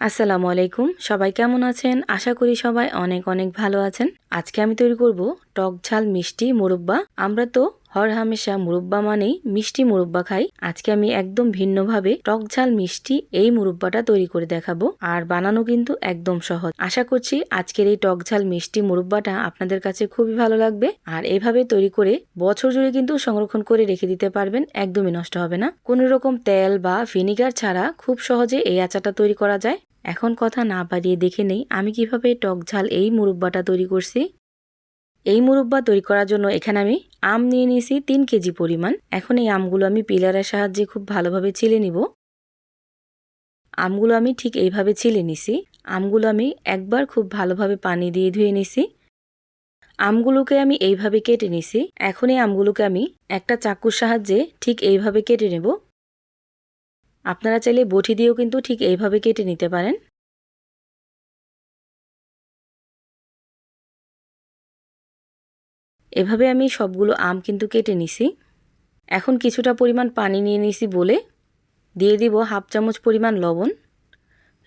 আসসালামু আলাইকুম। সবাই কেমন আছেন? আশা করি সবাই অনেক অনেক ভালো আছেন। আজকে আমি তৈরি করব টক ঝাল মিষ্টি মুরব্বা। আমরা তো হর হামেশা মুরব্বা মানেই মিষ্টি মুরব্বা খাই। আজকে আমি একদম ভিন্নভাবে টক ঝাল মিষ্টি এই মুরব্বাটা তৈরি করে দেখাবো। আর বানানো কিন্তু একদম সহজ। আশা করছি আজকের এই টক ঝাল মিষ্টি মুরব্বাটা আপনাদের কাছে খুবই ভালো লাগবে। আর এইভাবে তৈরি করে বছর জুড়ে কিন্তু সংরক্ষণ করে রেখে দিতে পারবেন, একদমই নষ্ট হবে না। কোনো রকম তেল বা ভিনিগার ছাড়া খুব সহজে এই আচারটা তৈরি করা যায়। এখন কথা না বাড়িয়ে দেখে নেই আমি কীভাবে টক ঝাল এই মুরব্বাটা তৈরি করছি? এই মুরব্বা তৈরি করার জন্য এখানে আমি আম নিয়ে নিয়েছি তিন কেজি পরিমাণ। এখন এই আমগুলো আমি পিলারের সাহায্যে খুব ভালোভাবে ছিলে নিব। আমগুলো আমি ঠিক এইভাবে ছিলে নিছি। আমগুলো আমি একবার খুব ভালোভাবে পানি দিয়ে ধুয়ে নিছি। আমগুলোকে আমি এইভাবে কেটে নিছি। এখন এই আমগুলোকে আমি একটা চাকুর সাহায্যে ঠিক এইভাবে কেটে নেব। আপনারা চাইলে বটি দিয়েও কিন্তু ঠিক এইভাবে কেটে নিতে পারেন। এভাবে আমি সবগুলো আম কিন্তু কেটে নিছি। এখন কিছুটা পরিমাণ পানি নিয়ে নিছি বলে দিয়ে দিব হাফ চামচ পরিমাণ লবণ।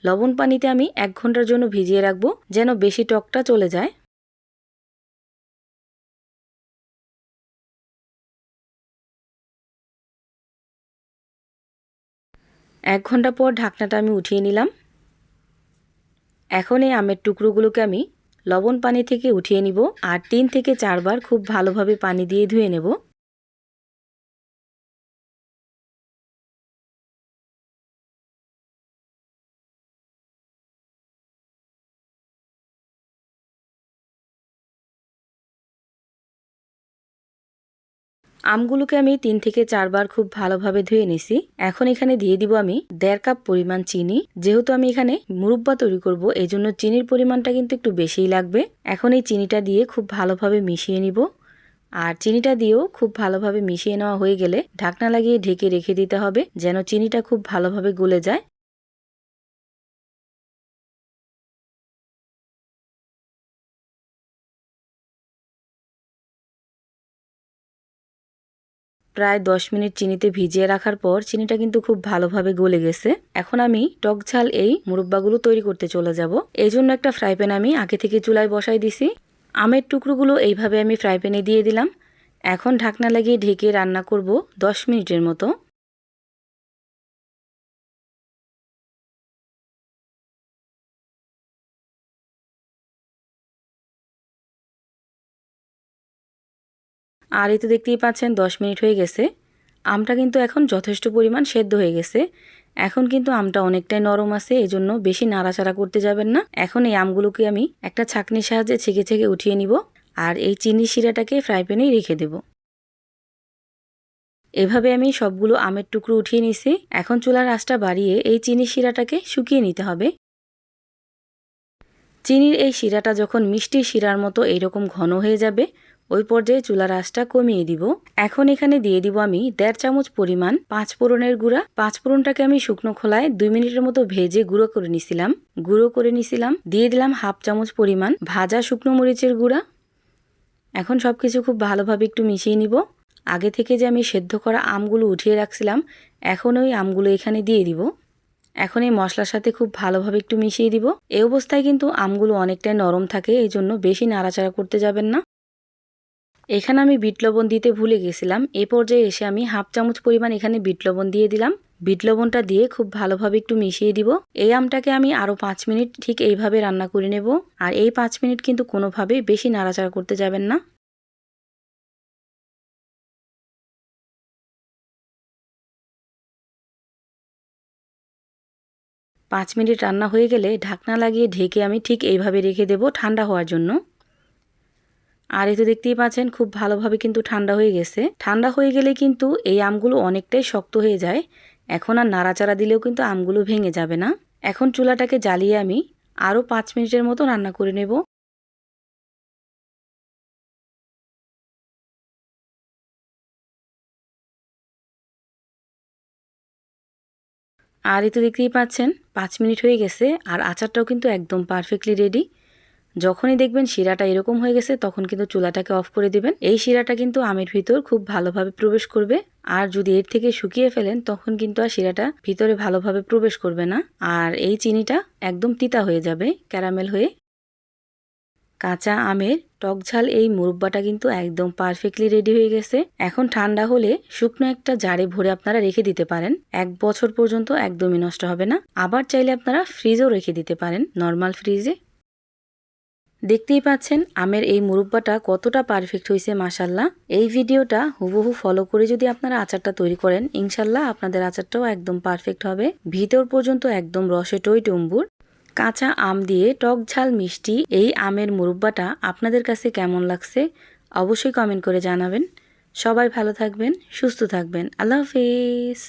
লবণ পানিতে আমি এক ঘণ্টার জন্য ভিজিয়ে রাখব যেন বেশি টকটা চলে যায়। এক ঘণ্টা পর ঢাকনাটা আমি উঠিয়ে নিলাম। এখন এই আমের টুকরোগুলোকে আমি লবণ পানি থেকে উঠিয়ে নিব আর তিন থেকে চারবার খুব ভালোভাবে পানি দিয়ে ধুয়ে নেব। আমগুলোকে আমি তিন থেকে চারবার খুব ভালোভাবে ধুয়ে নিছি। এখন এখানে দিয়ে দিব আমি দেড় কাপ পরিমাণ চিনি। যেহেতু আমি এখানে মুরব্বা তৈরি করব এই জন্য চিনির পরিমাণটা কিন্তু একটু বেশিই লাগবে। এখন এই চিনিটা দিয়ে খুব ভালোভাবে মিশিয়ে নিব। আর চিনিটা দিয়েও খুব ভালোভাবে মিশিয়ে নেওয়া হয়ে গেলে ঢাকনা লাগিয়ে ঢেকে রেখে দিতে হবে, যেন চিনিটা খুব ভালোভাবে গলে যায়। প্রায় দশ মিনিট চিনিতে ভিজিয়ে রাখার পর চিনিটা কিন্তু খুব ভালোভাবে গলে গেছে। এখন আমি টক ঝাল এই মুরব্বাগুলো তৈরি করতে চলে যাব। এই জন্য একটা ফ্রাই প্যান আমি আগে থেকে চুলায় বসাই দিছি। আমের টুকরোগুলো এইভাবে আমি ফ্রাই প্যানে দিয়ে দিলাম। এখন ঢাকনা লাগিয়ে ঢেকে রান্না করব দশ মিনিটের মতো। আর এই তো দেখতেই পাচ্ছেন দশ মিনিট হয়ে গেছে। আমটা কিন্তু এখন যথেষ্ট পরিমাণ সেদ্ধ হয়ে গেছে। এখন কিন্তু আমটা অনেকটাই নরম আছে এই জন্য বেশি নাড়াচাড়া করতে যাবেন না। এখন এই আমগুলোকে আমি একটা ছাকনির সাহায্যে ছেঁকে ছেঁকে উঠিয়ে নিব আর এই চিনি শিরাটাকে ফ্রাই প্যানেই রেখে দেব। এভাবে আমি সবগুলো আমের টুকরো উঠিয়ে নিছি এখন চুলার আঁচটা বাড়িয়ে এই চিনি শিরাটাকে শুকিয়ে নিতে হবে। চিনির এই শিরাটা যখন মিষ্টি শিরার মতো এইরকম ঘন হয়ে যাবে ওই পর্যায়ে চুলার আঁচটা কমিয়ে দিব। এখন এখানে দিয়ে দিব আমি দেড় চামচ পরিমাণ পাঁচ ফোড়নের গুঁড়া। পাঁচ ফোড়নটাকে আমি শুকনো খোলায় দুই মিনিটের মতো ভেজে গুঁড়ো করে নিছিলাম। গুঁড়ো করে নিছিলাম। দিয়ে দিলাম হাফ চামচ পরিমাণ ভাজা শুকনো মরিচের গুঁড়া। এখন সব কিছু খুব ভালোভাবে একটু মিশিয়ে নিব। আগে থেকে যে আমি সেদ্ধ করা আমগুলো উঠিয়ে রাখছিলাম, এখন ওই আমগুলো এখানে দিয়ে দিব। এখন এই মশলার সাথে খুব ভালোভাবে একটু মিশিয়ে দিব। এই অবস্থায় কিন্তু আমগুলো অনেকটাই নরম থাকে এই জন্য বেশি নাড়াচাড়া করতে যাবেন না। এখানে আমি বিট লবণ দিতে ভুলে গেছিলাম। এ পর্যায়ে এসে আমি হাফ চামচ পরিমাণ এখানে বিট লবণ দিয়ে দিলাম। বিট লবণটা দিয়ে খুব ভালোভাবে একটু মিশিয়ে দিব। এই আমটাকে আমি আরও পাঁচ মিনিট ঠিক এইভাবে রান্না করে নেব। আর এই পাঁচ মিনিট কিন্তু কোনোভাবেই বেশি নাড়াচাড়া করতে যাবেন না। পাঁচ মিনিট রান্না হয়ে গেলে ঢাকনা লাগিয়ে ঢেকে আমি ঠিক এইভাবে রেখে দেব ঠান্ডা হওয়ার জন্য। আর এই তো দেখতেই পাচ্ছেন, খুব ভালোভাবে কিন্তু ঠান্ডা হয়ে গেছে। ঠান্ডা হয়ে গেলে কিন্তু এই আমগুলো অনেকটাই শক্ত হয়ে যায়। এখন আর নাড়াচাড়া দিলেও কিন্তু আমগুলো ভেঙে যাবে না। এখন চুলাটাকে জ্বালিয়ে আমি আরও পাঁচ মিনিটের মতো রান্না করে নেব। আর এই তো দেখতেই পাচ্ছেন, পাঁচ মিনিট হয়ে গেছে আর আচারটাও কিন্তু একদম পারফেক্টলি রেডি যখনই দেখবেন শিরাটা এরকম হয়ে গেছে, তখন কিন্তু চুলাটাকে অফ করে দিবেন। এই শিরাটা কিন্তু আমের ভিতর খুব ভালোভাবে প্রবেশ করবে। আর যদি এর থেকে শুকিয়ে ফেলেন, তখন কিন্তু আর শিরাটা ভিতরে ভালোভাবে প্রবেশ করবে না। আর এই চিনিটা একদম তিতা হয়ে যাবে, ক্যারামেল হয়ে। কাঁচা আমের টক ঝাল এই মুরব্বাটা কিন্তু একদম পারফেক্টলি রেডি হয়ে গেছে। এখন ঠান্ডা হলে শুকনো একটা জারে ভরে আপনারা রেখে দিতে পারেন। এক বছর পর্যন্ত একদমই নষ্ট হবে না। আবার চাইলে আপনারা ফ্রিজেও রেখে দিতে পারেন। নর্মাল ফ্রিজে দেখতেই পাচ্ছেন আমের এই মুরব্বাটা কতটা পারফেক্ট হয়েছে মাসাল্লাহ এই ভিডিওটা হুবহু ফলো করে যদি আপনারা আচারটা তৈরি করেন ইনশাল্লাহ আপনাদের আচারটাও একদম পারফেক্ট হবে। ভিতর পর্যন্ত একদম রসে টই টম্বুর। কাঁচা আম দিয়ে টক ঝাল মিষ্টি এই আমের মুরব্বাটা আপনাদের কাছে কেমন লাগছে, অবশ্যই কমেন্ট করে জানাবেন। সবাই ভালো থাকবেন, সুস্থ থাকবেন। আল্লাহ হাফেজ।